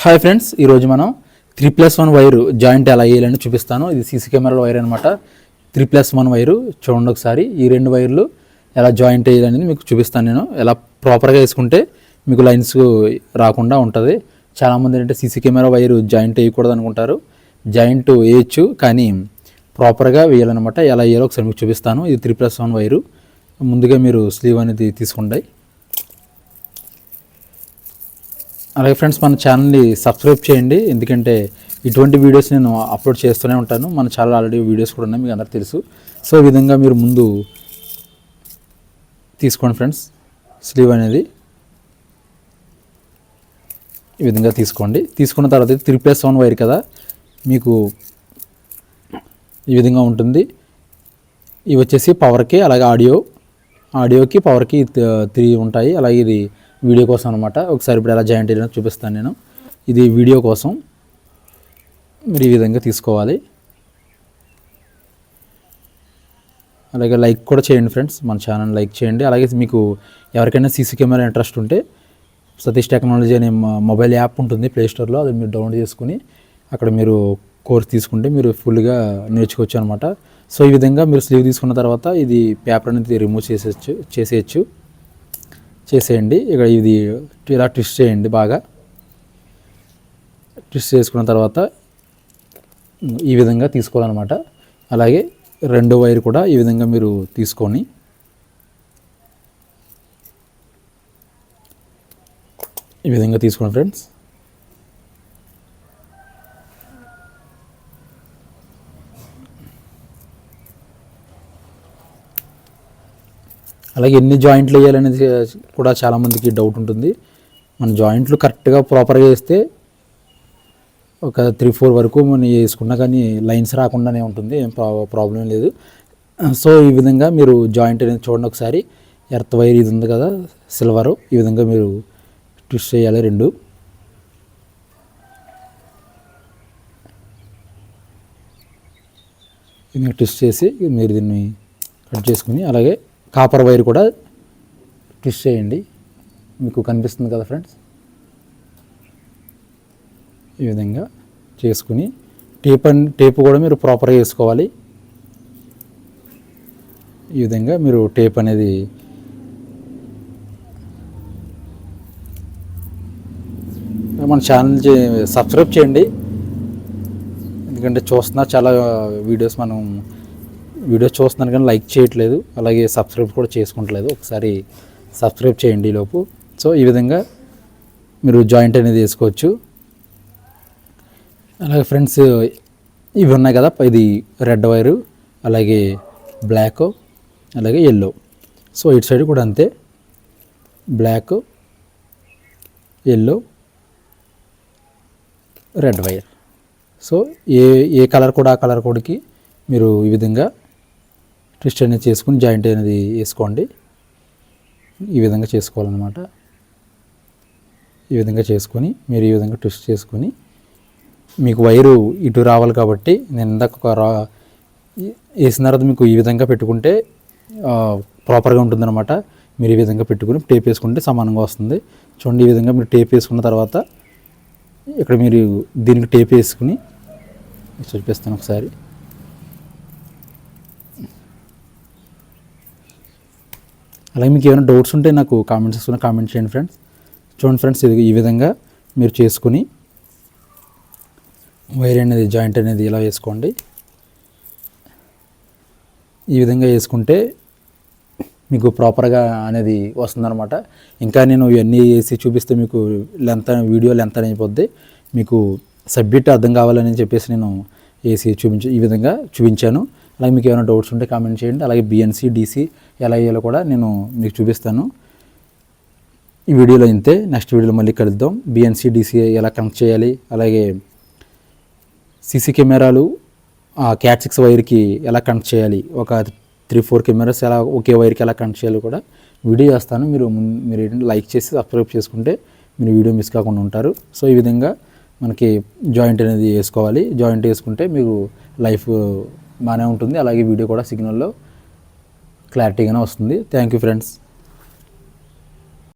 Hi friends ఈరోజు మనం three plus one wire joint ఎలా వేయాలని చూపిస్తాను. ఇది సీసీ కెమెరాల వైర్ అనమాట త్రీ ప్లస్ వన్ వైరు చూడండి ఒకసారి. ఈ రెండు వైర్లు ఎలా జాయింట్ వేయాలనేది మీకు చూపిస్తాను నేను. ఎలా ప్రాపర్గా వేసుకుంటే మీకు లైన్స్ రాకుండా ఉంటుంది. చాలామంది ఏంటంటే సీసీ కెమెరా వైరు జాయింట్ వేయకూడదు అనుకుంటారు. జాయింట్ వేయచ్చు కానీ ప్రాపర్గా వేయాలన్నమాట. ఎలా వేయాలో ఒకసారి మీకు చూపిస్తాను. ఇది త్రీ ప్లస్ వన్ వైరు. ముందుగా మీరు స్లీవ్ అనేది తీసుకుంటాయి అలాగే ఫ్రెండ్స్ మన ఛానల్ని సబ్స్క్రైబ్ చేయండి. ఎందుకంటే ఇటువంటి వీడియోస్ నేను అప్లోడ్ చేస్తూనే ఉంటాను. మన ఛానల్ ఆల్రెడీ వీడియోస్ కూడా ఉన్నాయి మీకు అందరికి తెలుసు. సో ఈ విధంగా మీరు ముందు తీసుకోండి ఫ్రెండ్స్ స్లీవ్ అనేది. ఈ విధంగా తీసుకోండి. తీసుకున్న తర్వాత త్రీ ప్లస్ వన్ వైర్ కదా మీకు ఈ విధంగా ఉంటుంది. ఇవి వచ్చేసి పవర్కి అలాగే ఆడియో. ఆడియోకి పవర్కి త్రీ ఉంటాయి. అలాగే ఇది వీడియో కోసం అనమాట ఒకసారి ఇప్పుడు ఎలా జాయింట్ అయ్యానో చూపిస్తాను నేను. ఇది వీడియో కోసం మీరు ఈ విధంగా తీసుకోవాలి. అలాగే లైక్ కూడా చేయండి ఫ్రెండ్స్ మన ఛానల్ లైక్ చేయండి. అలాగే మీకు ఎవరికైనా సీసీ కెమెరా ఇంట్రెస్ట్ ఉంటే సతీష్ టెక్నాలజీ అనే మొబైల్ యాప్ ఉంటుంది ప్లేస్టోర్లో అది మీరు డౌన్లోడ్ చేసుకుని అక్కడ మీరు కోర్స్ తీసుకుంటే మీరు ఫుల్గా నేర్చుకోవచ్చు అనమాట సో ఈ విధంగా మీరు స్లీవ్ తీసుకున్న తర్వాత ఇది పేపర్ అనేది రిమూవ్ చేసేయచ్చు చేసేయచ్చు. చేసేయండి. ఇక ఇది ఇలా ట్విస్ట్ చేయండి బాగా. ట్విస్ట్ చేసుకున్న తర్వాత ఈ విధంగా తీసుకోవాలన్నమాట. అలాగే రెండో వైర్ కూడా ఈ విధంగా మీరు తీసుకొని ఈ విధంగా తీసుకోండి ఫ్రెండ్స్ అలాగే ఎన్ని జాయింట్లు వేయాలనేది కూడా చాలామందికి డౌట్ ఉంటుంది. మన జాయింట్లు కరెక్ట్గా ప్రాపర్గా వేస్తే ఒక త్రీ ఫోర్ వరకు మనం వేసుకున్నా కానీ లైన్స్ రాకుండానే ఉంటుంది. ఏం ప్రా- ప్రాబ్లం లేదు. సో ఈ విధంగా మీరు జాయింట్ అనేది చూడండి ఒకసారి. ఎర్త్ వైర్ ఇది ఉంది కదా సిల్వరు. ఈ విధంగా మీరు ట్విస్ట్ చేయాలి రెండు. ఇది ట్విస్ట్ చేసి మీరు దీన్ని కట్ చేసుకుని అలాగే కాపర్ వైర్ కూడా ట్విస్ట్ చేయండి. మీకు కనిపిస్తుంది కదా ఫ్రెండ్స్? ఈ విధంగా చేసుకుని టేప్ అండ్ టేప్ కూడా మీరు ప్రాపర్గా వేసుకోవాలి ఈ విధంగా మీరు టేప్ అనేది మన ఛానల్ సబ్స్క్రైబ్ చేయండి. ఎందుకంటే చూస్తున్నా చాలా వీడియోస్ మనం వీడియోస్ చూస్తున్నాను కానీ లైక్ చేయట్లేదు. అలాగే సబ్స్క్రైబ్ కూడా చేసుకుంటలేదు. ఒకసారి సబ్స్క్రైబ్ చేయండి ఈ లోపు. సో ఈ విధంగా మీరు జాయింట్ అనేది వేసుకోవచ్చు. అలాగే ఫ్రెండ్స్ ఇవి ఉన్నాయి కదా ఇది రెడ్ వైరు అలాగే బ్లాక్ అలాగే ఎల్లో సో ఇటు సైడ్ కూడా అంతే. Black yellow red wire. So ఏ ఏ కలర్ కూడా ఆ కలర్ కోడ్కి మీరు ఈ విధంగా ట్విస్ట్ అనేది చేసుకుని జాయింట్ అనేది వేసుకోండి. ఈ విధంగా చేసుకోవాలన్నమాట. ఈ విధంగా చేసుకొని మీరు ఈ విధంగా ట్విస్ట్ చేసుకొని మీకు వైరు ఇటు రావాలి కాబట్టి నేను ఇందాక ఒక రా వేసిన తర్వాత మీకు ఈ విధంగా పెట్టుకుంటే ప్రాపర్గా ఉంటుందన్నమాట. మీరు ఈ విధంగా పెట్టుకుని టేప్ వేసుకుంటే సమానంగా వస్తుంది. చూడండి ఈ విధంగా మీరు టేప్ వేసుకున్న తర్వాత ఇక్కడ మీరు దీనికి టేప్ వేసుకుని చూపిస్తాను ఒకసారి. అలాగే మీకు ఏమైనా డౌట్స్ ఉంటే నాకు కామెంట్ సెక్షన్లో కామెంట్ చేయండి ఫ్రెండ్స్. చూడండి ఫ్రెండ్స్ ఇది ఈ విధంగా మీరు చేసుకుని వైర్ అనేది జాయింట్ అనేది ఇలా వేసుకోండి. ఈ విధంగా వేసుకుంటే మీకు ప్రాపర్గా అనేది వస్తుందన్నమాట. ఇంకా నేను ఇవన్నీ వేసి చూపిస్తే మీకు లెంత్ వీడియో లెంత్ అయిపోద్ది. మీకు సబ్జెక్ట్ అర్థం కావాలని చెప్పేసి నేను వేసి చూపించి ఈ విధంగా చూపించాను. అలాగే మీకు ఏమైనా డౌట్స్ ఉంటే కామెంట్ చేయండి. అలాగే బిఎన్సి డీసీ ఎలా వేయాలో కూడా నేను మీకు చూపిస్తాను. ఈ వీడియోలో ఇంతే. నెక్స్ట్ వీడియోలో మళ్ళీ కలుద్దాం. బిఎన్సి డీసీ ఎలా కనెక్ట్ చేయాలి? అలాగే సీసీ కెమెరాలు ఆ క్యాట్ సిక్స్ వైర్కి ఎలా కనెక్ట్ చేయాలి? ఒక త్రీ ఫోర్ కెమెరాస్ ఎలా ఒకే వైర్కి ఎలా కనెక్ట్ చేయాలో కూడా వీడియో చేస్తాను. మీరు మీరు ఏంటంటే లైక్ చేసి సబ్స్క్రైబ్ చేసుకుంటే మీరు వీడియో మిస్ కాకుండా ఉంటారు. సో ఈ విధంగా మనకి జాయింట్ అనేది వేసుకోవాలి. జాయింట్ వేసుకుంటే మీకు లైఫ్ బాగానే ఉంటుంది. అలాగే వీడియో కూడా సిగ్నల్లో క్లారిటీగానే వస్తుంది. Thank you friends